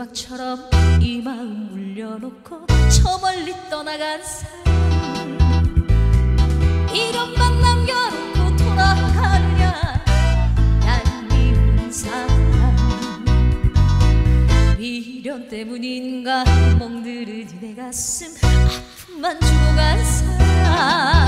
음악처럼 이 마음 울려놓고 저 멀리 떠나간 사람. 이름만 남겨놓고 돌아가느냐? 얄미운 사람 미련 때문인가? 멍들은 내 가슴. 아픔만 주고 간 사람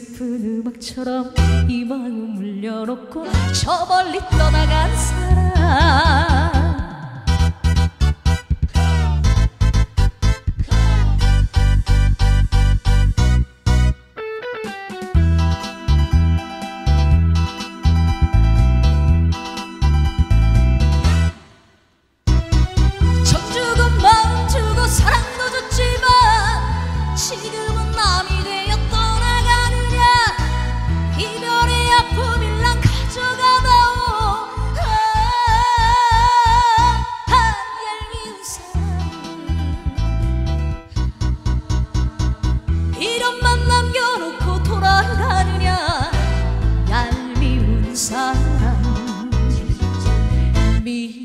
슬픈 음악처럼 이 마음 울려놓고 저 멀리 떠나간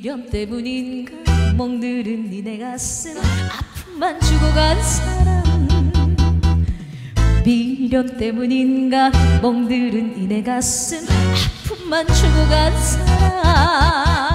미련 때문인가? 멍들은 니네 가슴. 아픔만 주고 간 사람. 미련 때문인가? 멍들은 니네 가슴. 아픔만 주고 간 사람